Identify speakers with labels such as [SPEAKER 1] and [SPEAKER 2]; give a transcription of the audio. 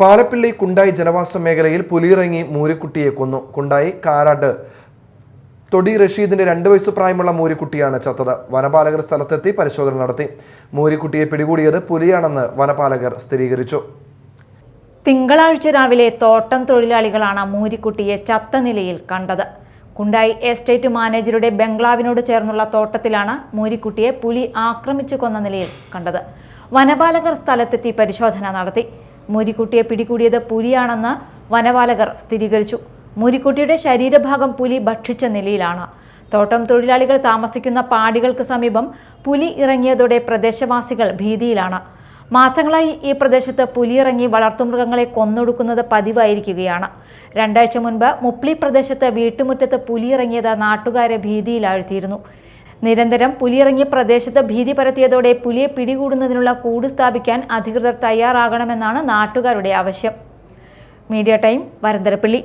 [SPEAKER 1] പാലപ്പിള്ളി കുണ്ടായി ജനവാസ മേഖലയിൽ പുലിയിറങ്ങി മൂരിക്കുട്ടിയെ കൊന്നു. കുണ്ടായി കാരാട്ട്. തൊടി റഷീദിന്റെ രണ്ട് വയസ്സ് പ്രായമുള്ള മൂരിക്കുട്ടിയാണ് ചത്തത്. വനപാലകർ സ്ഥലത്തെത്തി പരിശോധന നടത്തി. മൂരിക്കുട്ടിയെ പിടികൂടിയത് പുലിയാണെന്ന് വനപാലകർ സ്ഥിരീകരിച്ചു.
[SPEAKER 2] തിങ്കളാഴ്ച രാവിലെ തോട്ടം തൊഴിലാളികളാണ് മൂരിക്കുട്ടിയെ ചത്ത നിലയിൽ കണ്ടത്. കുണ്ടായി എസ്റ്റേറ്റ് മാനേജറുടെ ബംഗ്ലാവിനോട് ചേർന്നുള്ള തോട്ടത്തിലാണ് മൂരിക്കുട്ടിയെ പുലി ആക്രമിച്ചു കൊന്ന നിലയിൽ കണ്ടത്. വനപാലകർ സ്ഥലത്തെത്തി പരിശോധന നടത്തി. മൂരിക്കുട്ടിയെ പിടികൂടിയത് പുലിയാണെന്ന് വനപാലകർ സ്ഥിരീകരിച്ചു. മൂരിക്കുട്ടിയുടെ ശരീരഭാഗം പുലി ഭക്ഷിച്ച നിലയിലാണ്. തോട്ടം തൊഴിലാളികൾ താമസിക്കുന്ന പാടികൾക്ക് സമീപം പുലി ഇറങ്ങിയതോടെ പ്രദേശവാസികൾ ഭീതിയിലാണ്. മാസങ്ങളായി ഈ പ്രദേശത്ത് പുലിയിറങ്ങി വളർത്തുമൃഗങ്ങളെ കൊന്നൊടുക്കുന്നത് പതിവായിരിക്കുകയാണ്. രണ്ടാഴ്ച മുൻപ് മുപ്ലി പ്രദേശത്ത് വീട്ടുമുറ്റത്ത് പുലിയിറങ്ങിയത് നാട്ടുകാരെ ഭീതിയിലാഴ്ത്തിയിരുന്നു. നിരന്തരം പുലിയിറങ്ങിയ പ്രദേശത്ത് ഭീതി പരത്തിയതോടെ പുലിയെ പിടികൂടുന്നതിനുള്ള കൂട് സ്ഥാപിക്കാൻ അധികൃതർ തയ്യാറാകണമെന്നാണ് നാട്ടുകാരുടെ ആവശ്യം. Media time Varantharappilly.